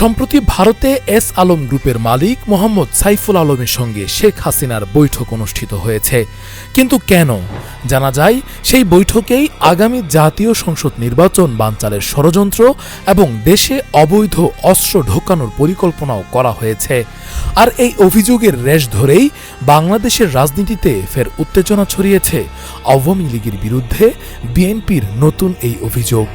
সম্প্রতি ভারতে এস আলম গ্রুপের মালিক মোহাম্মদ সাইফুল আলমের সঙ্গে শেখ হাসিনার বৈঠক অনুষ্ঠিত হয়েছে। কিন্তু কেন? জানা যায়, সেই বৈঠকেই আগামী জাতীয় সংসদ নির্বাচন বানচালের ষড়যন্ত্র এবং দেশে অবৈধ অস্ত্র ঢোকানোর পরিকল্পনাও করা হয়েছে। আর এই অভিযোগের রেশ ধরেই বাংলাদেশের রাজনীতিতে ফের উত্তেজনা ছড়িয়েছে। আওয়ামী লীগের বিরুদ্ধে বিএনপির নতুন এই অভিযোগ।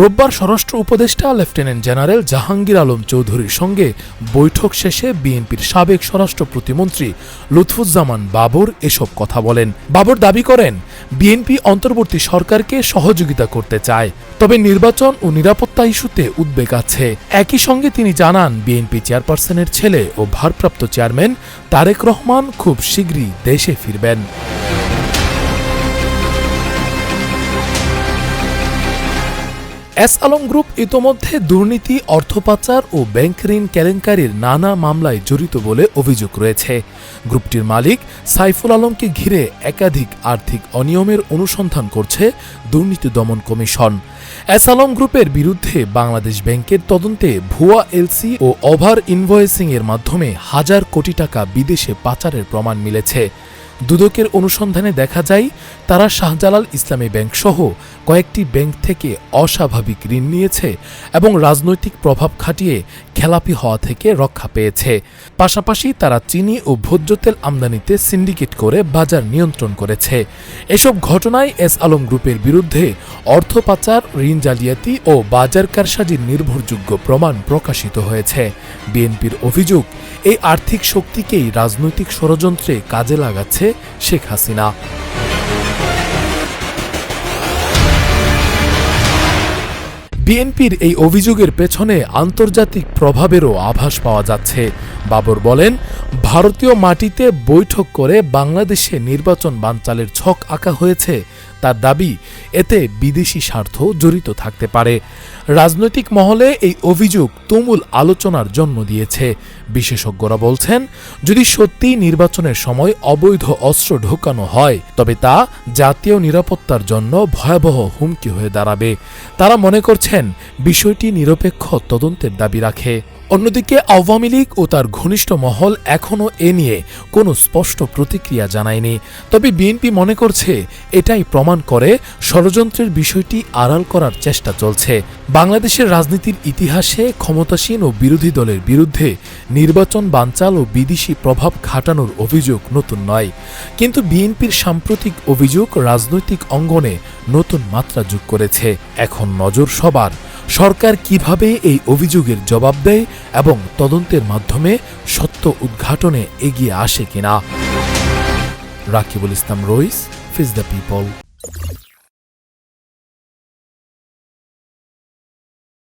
রোববার স্বরাষ্ট্র উপদেষ্টা লেফটেন্যান্ট জেনারেল জাহাঙ্গীর আলম চৌধুরীর সঙ্গে বৈঠক শেষে বিএনপির সাবেক স্বরাষ্ট্র প্রতিমন্ত্রী লুৎফুজ্জামান বাবর এসব কথা বলেন। বাবর দাবি করেন, বিএনপি অন্তর্বর্তী সরকারকে সহযোগিতা করতে চায়, তবে নির্বাচন ও নিরাপত্তা ইস্যুতে উদ্বেগ আছে। একই সঙ্গে তিনি জানান, বিএনপি চেয়ারপারসনের ছেলে ও ভারপ্রাপ্ত চেয়ারম্যান তারেক রহমান খুব শীঘ্রই দেশে ফিরবেন। এস আলম গ্রুপ ইতোমধ্যে দুর্নীতি, অর্থপাচার ও ব্যাংক ঋণ কেলেঙ্কারির নানা মামলায় জড়িত বলে অভিযোগ রয়েছে। গ্রুপটির মালিক সাইফুল আলমকে ঘিরে একাধিক আর্থিক অনিয়মের অনুসন্ধান করছে দুর্নীতি দমন কমিশন। এস আলম গ্রুপের বিরুদ্ধে বাংলাদেশ ব্যাংকের তদন্তে ভুয়া এলসি ও ওভার ইনভয়েসিং এর মাধ্যমে হাজার কোটি টাকা বিদেশে পাচারের প্রমাণ মিলেছে। দুদকের অনুসন্ধানে দেখা যায়, তারা শাহজালাল ইসলামী ব্যাংক সহ কয়েকটি ব্যাংক থেকে অস্বাভাবিক ঋণ নিয়েছে এবং রাজনৈতিক প্রভাব খাটিয়ে খেলাপি হওয়া থেকে রক্ষা পেয়েছে। পাশাপাশি তারা চিনি ও ভোজ্য তেল আমদানিতে সিন্ডিকেট করে বাজার নিয়ন্ত্রণ করেছে। এসব ঘটনায় এস আলম গ্রুপের বিরুদ্ধে অর্থ পাচার, ঋণ জালিয়াতি ও বাজার কারসাজির নির্ভরযোগ্য প্রমাণ প্রকাশিত হয়েছে। বিএনপির অভিযোগ, এই আর্থিক শক্তিকেই রাজনৈতিক ষড়যন্ত্রে কাজে লাগাচ্ছে শেখ হাসিনা। বিএনপির এই অভিযোগের পেছনে আন্তর্জাতিক প্রভাবেরও আভাস পাওয়া যাচ্ছে। বাবর বলেন, ভারতীয় মাটিতে বৈঠক করে বাংলাদেশে নির্বাচন বানচালের ছক আঁকা হয়েছে। তার দাবি এতে বিদেশি স্বার্থ জড়িত থাকতে পারে। রাজনৈতিক মহলে এই অভিযোগ তুমুল আলোচনার জন্ম দিয়েছে। বিশেষজ্ঞরা বলছেন, যদি সত্যিই নির্বাচনের সময় অবৈধ অস্ত্র ঢোকানো হয়, তবে তা জাতীয় নিরাপত্তার জন্য ভয়াবহ হুমকি হয়ে দাঁড়াবে। তারা মনে করছেন, বিষয়টি নিরপেক্ষ তদন্তের দাবি রাখে। অন্যদিকে আওয়ামী লীগ ও তার ঘনিষ্ঠ মহল এখনও এ নিয়ে কোনো স্পষ্ট প্রতিক্রিয়া জানায়নি। তবে বিএনপি মনে করছে, এটাই প্রমাণ করে ষড়যন্ত্রের বিষয়টি আড়াল করার চেষ্টা চলছে। বাংলাদেশের রাজনীতির ইতিহাসে ক্ষমতাসীন ও বিরোধী দলের বিরুদ্ধে নির্বাচন বানচাল ও বিদেশি প্রভাব খাটানোর অভিযোগ নতুন নয়। কিন্তু বিএনপির সাম্প্রতিক অভিযোগ রাজনৈতিক অঙ্গনে নতুন মাত্রা যোগ করেছে। এখন নজর সবার। সরকার কীভাবে এই অভিযোগের জবাব দেয় এবং তদন্তের মাধ্যমে সত্য উদ্ঘাটনে এগিয়ে আসে কিনা? রাকিবুল ইসলাম রইস ফিজ দ্য পিপল